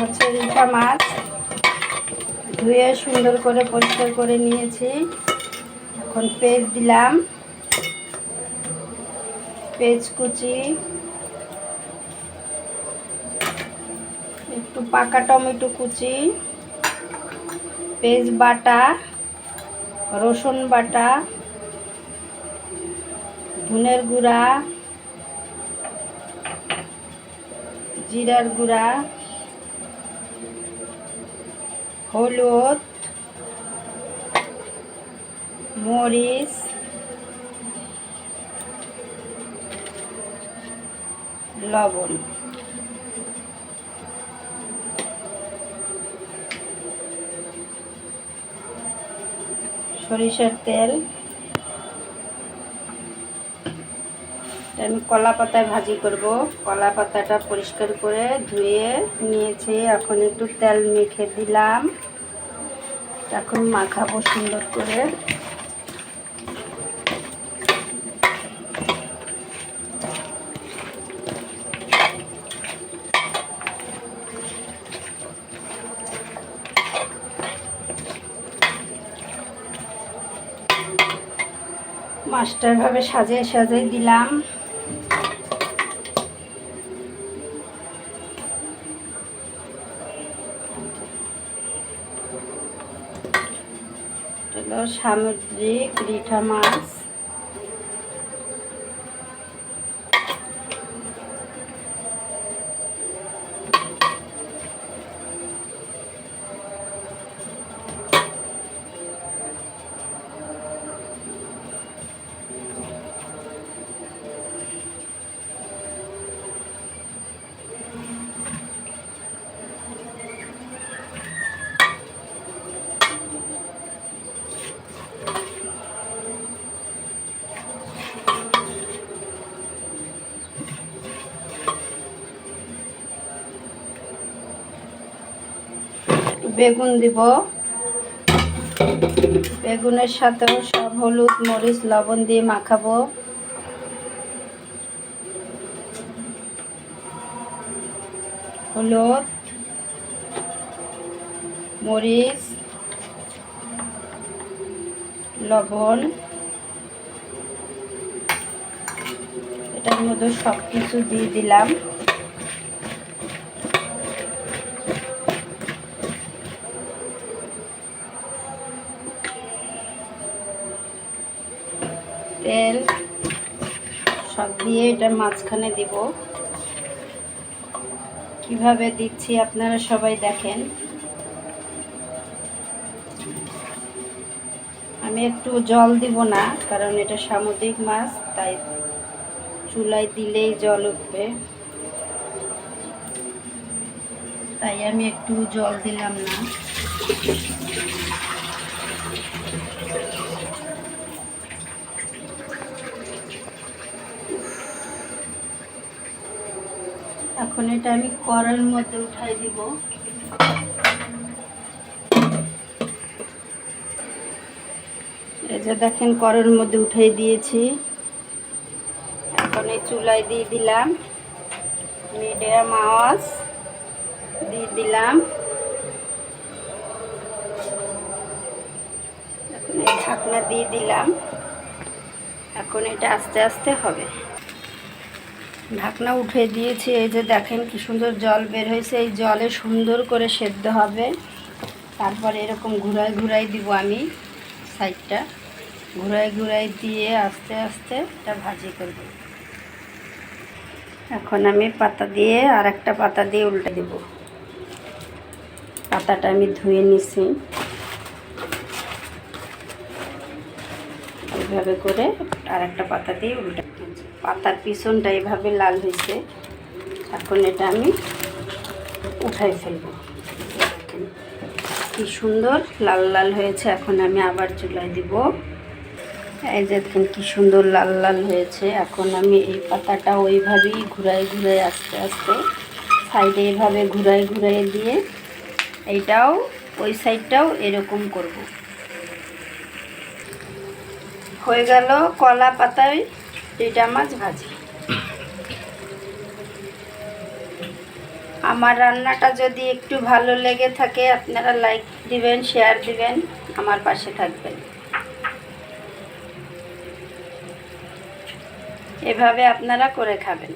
হচ্ছে রিঠা মাছ। ধুয়ে সুন্দর করে পরিষ্কার করে নিয়েছি। এখন পেঁয়াজ দিলাম। পেঁয়াজ কুচি। একটু পাকা টমেটো কুচি। পেঁয়াজ বাটা। রসুন বাটা। ধুনের গুঁড়া। জিরার গুঁড়া হলুদ মরিচ লবণ। সরিষার তেল। আমি কলা পাতায় ভাজি করব। কলা পাতাটা পরিষ্কার করে ধুয়ে নিয়েছি। এখন একটু তেল মেখে দিলাম। এখন মাখাবো সুন্দর করে। মাছটা এভাবে সাজিয়ে সাজিয়ে দিলাম। সামুদ্রিক রিঠা মাছ। বেগুন দিব। বেগুনের সাথেও সব হলুদ, মরিচ, লবণ দিয়ে মাখাবো। হলুদ, মরিচ, লবণ। এটার মধ্যে সব কিছু দিয়ে দিলাম তেল সব দিয়ে এটা মাঝখানে দিব। কীভাবে দিচ্ছি আপনারা সবাই দেখেন। আমি একটু জল দিব না, কারণ এটা সামুদ্রিক মাছ, তাই চুলায় দিলেই জল উঠবে। তাই আমি একটু জল দিলাম না। এখন এটা আমি কড়ার মধ্যে উঠাই দিব। এই যে দেখেন কড়ার মধ্যে উঠাই দিয়েছি। এখন এই চুলায় দিয়ে দিলাম মিডিয়াম আওয়াজ, দিয়ে দিলাম। ঢাকনা দিয়ে দিলাম। এখন এটা আস্তে আস্তে হবে। ঢাকনা উঠে দিয়েছি, এই যে দেখেন কি সুন্দর জল বের হয়েছে, এই জলে সুন্দর করে সেদ্ধ হবে। তারপরে এরকম ঘুরাই ঘুরাই দিব আমি সাইডটা। ঘুরাই ঘুরাই দিয়ে আস্তে আস্তে এটা ভাজি করব। এখন আমি পাতা দিয়ে আর একটা পাতা দিয়ে উল্টে দেব। পাতাটা আমি ধুয়ে নিছি। এইভাবে করে আর একটা পাতা দিয়ে উল্টে পাতার পিছনটা এভাবে লাল হয়েছে। এখন এটা আমি উঠাই ফেলব। কি সুন্দর লাল লাল হয়েছে। এখন আমি আবার চুলাই দিব। এই যে দেখেন কি সুন্দর লাল লাল হয়েছে। এখন আমি এই পাতাটা ওইভাবেই ঘুরাই ঘুরাই আস্তে আস্তে সাইডে এভাবে ঘুরাই ঘুরাই দিয়ে এইটাও, ওই সাইডটাও এরকম করব। হয়ে গেল কলা পাতায় এটা মাছ ভাজি। আমার রান্নাটা যদি একটু ভালো লেগে থাকে, আপনারা লাইক দিবেন শেয়ার দিবেন, আমার পাশে থাকবেন। এভাবে আপনারা করে খাবেন।